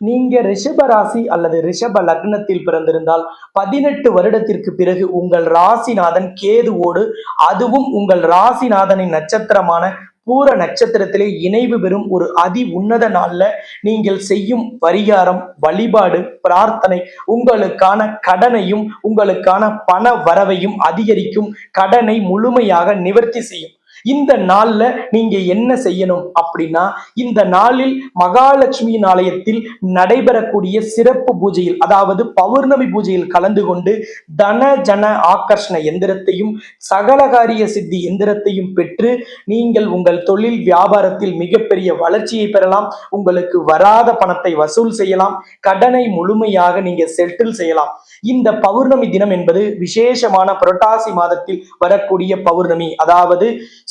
நீங்க ரிஷப ராசி அல்லது ரிஷப லக்னத்தில் பிறந்திருந்தால் பதினெட்டு வருடத்திற்கு பிறகு உங்கள் ராசிநாதன் கேதுவோடு அதுவும் உங்கள் ராசிநாதனின் நட்சத்திரமான பூர நட்சத்திரத்திலே இணைவு பெறும் ஒரு அதி உன்னத நாள்ல நீங்கள் செய்யும் பரிகாரம் வழிபாடு பிரார்த்தனை உங்களுக்கான கடனையும் உங்களுக்கான பண வரவையும் அதிகரிக்கும் கடனை முழுமையாக நிவர்த்தி செய்யும். இந்த நாள்ல நீங்க என்ன செய்யணும் அப்படின்னா இந்த நாளில் மகாலட்சுமியின் ஆலயத்தில் நடைபெறக்கூடிய சிறப்பு பூஜையில் அதாவது பௌர்ணமி பூஜையில் கலந்து கொண்டு தன ஜன ஆகர்ஷண எந்திரத்தையும் சகலகாரிய சித்தி எந்திரத்தையும் பெற்று நீங்கள் உங்கள் தொழில் வியாபாரத்தில் மிகப்பெரிய வளர்ச்சியை பெறலாம் உங்களுக்கு வராத பணத்தை வசூல் செய்யலாம் கடனை முழுமையாக நீங்க செட்டில் செய்யலாம். இந்த பௌர்ணமி தினம் என்பது விசேஷமான புரட்டாசி மாதத்தில் வரக்கூடிய பௌர்ணமி அதாவது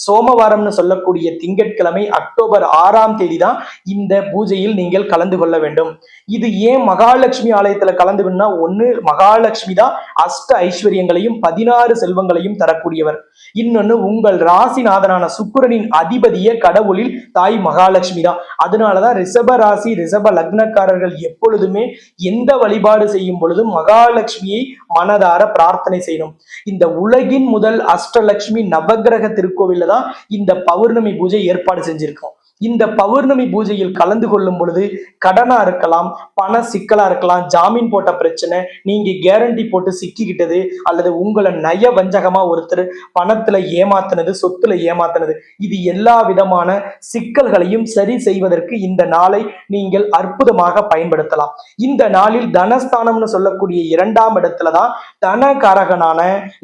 சோமவாரம்னு சொல்லக்கூடிய திங்கட்கிழமை அக்டோபர் ஆறாம் தேதி தான் இந்த பூஜையில் நீங்கள் கலந்து கொள்ள வேண்டும். இது ஏன் மகாலட்சுமி ஆலயத்துல கலந்துக்கணும்னா ஒண்ணு மகாலட்சுமி தான் அஷ்ட ஐஸ்வர்யங்களையும் பதினாறு செல்வங்களையும் தரக்கூடியவர். இன்னொன்னு உங்கள் ராசிநாதனான சுக்கிரனின் அதிபதிய கடவுளில் தாய் மகாலட்சுமி தான். அதனாலதான் ரிஷப ராசி ரிஷப லக்னக்காரர்கள் எப்பொழுதுமே எந்த வழிபாடு செய்யும் பொழுதும் மகாலட்சுமியை மனதார பிரார்த்தனை செய்யணும். இந்த உலகின் முதல் அஷ்டலட்சுமி நவக்கிரக திருக்கோவில்ல தான் இந்த பௌர்ணமி பூஜை ஏற்பாடு செஞ்சிருக்கோம். இந்த பௌர்ணமி பூஜையில் கலந்து கொள்ளும் பொழுது கடனா இருக்கலாம் பண சிக்கலா இருக்கலாம் ஜாமீன் போட்ட பிரச்சனை நீங்க கேரண்டி போட்டு சிக்கிக்கிட்டது அல்லது உங்களை நய வஞ்சகமா ஒருத்தர் பணத்துல ஏமாத்தினது சொத்துல ஏமாத்தினது இது எல்லா விதமான சிக்கல்களையும் சரி செய்வதற்கு இந்த நாளை நீங்கள் அற்புதமாக பயன்படுத்தலாம். இந்த நாளில் தனஸ்தானம்னு சொல்லக்கூடிய இரண்டாம் இடத்துல தான் தனகாரகனான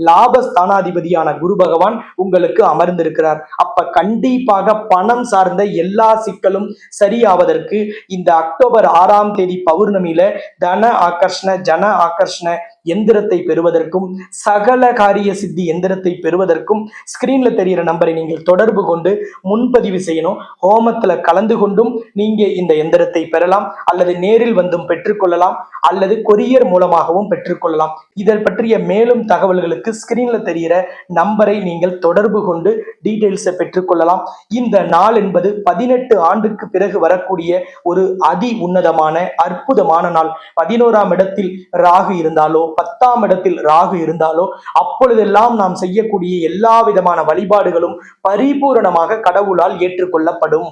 லாபஸ்தானாதிபதியான குரு பகவான் உங்களுக்கு அமர்ந்திருக்கிறார். அப்ப கண்டிப்பாக பணம் சார்ந்த எல்லா சிக்கலும் சரியாவதற்கு இந்த அக்டோபர் ஆறாம் தேதி பௌர்ணமியில தன ஆகர்ஷண ஜன ஆகர்ஷண எந்திரத்தை பெறுவதற்கும் சகல காரிய சித்தி எந்திரத்தை பெறுவதற்கும் ஸ்கிரீன்ல தெரிகிற நம்பரை நீங்கள் தொடர்பு கொண்டு முன்பதிவு செய்யணும். ஹோமத்துல கலந்து கொண்டும் நீங்க இந்த எந்திரத்தை பெறலாம். அல்லது நேரில் வந்தும் பெற்றுக்கொள்ளலாம். அல்லது கொரியர் மூலமாகவும் பெற்றுக்கொள்ளலாம். இதை பற்றிய மேலும் தகவல்களுக்கு ஸ்கிரீன்ல தெரிகிற நம்பரை நீங்கள் தொடர்பு கொண்டு டீடைல்ஸை பெற்றுக்கொள்ளலாம். இந்த நாள் என்பது பதினெட்டு ஆண்டுக்கு பிறகு வரக்கூடிய ஒரு அதி உன்னதமான அற்புதமான நாள். பதினோராம் இடத்தில் ராகு இருந்தாலோ பத்தாம் இடத்தில் ராகு இருந்தாலோ அப்பொழுதெல்லாம் நாம் செய்யக்கூடிய எல்லா விதமான வழிபாடுகளும் பரிபூரணமாக கடவுளால் ஏற்றுக்கொள்ளப்படும்.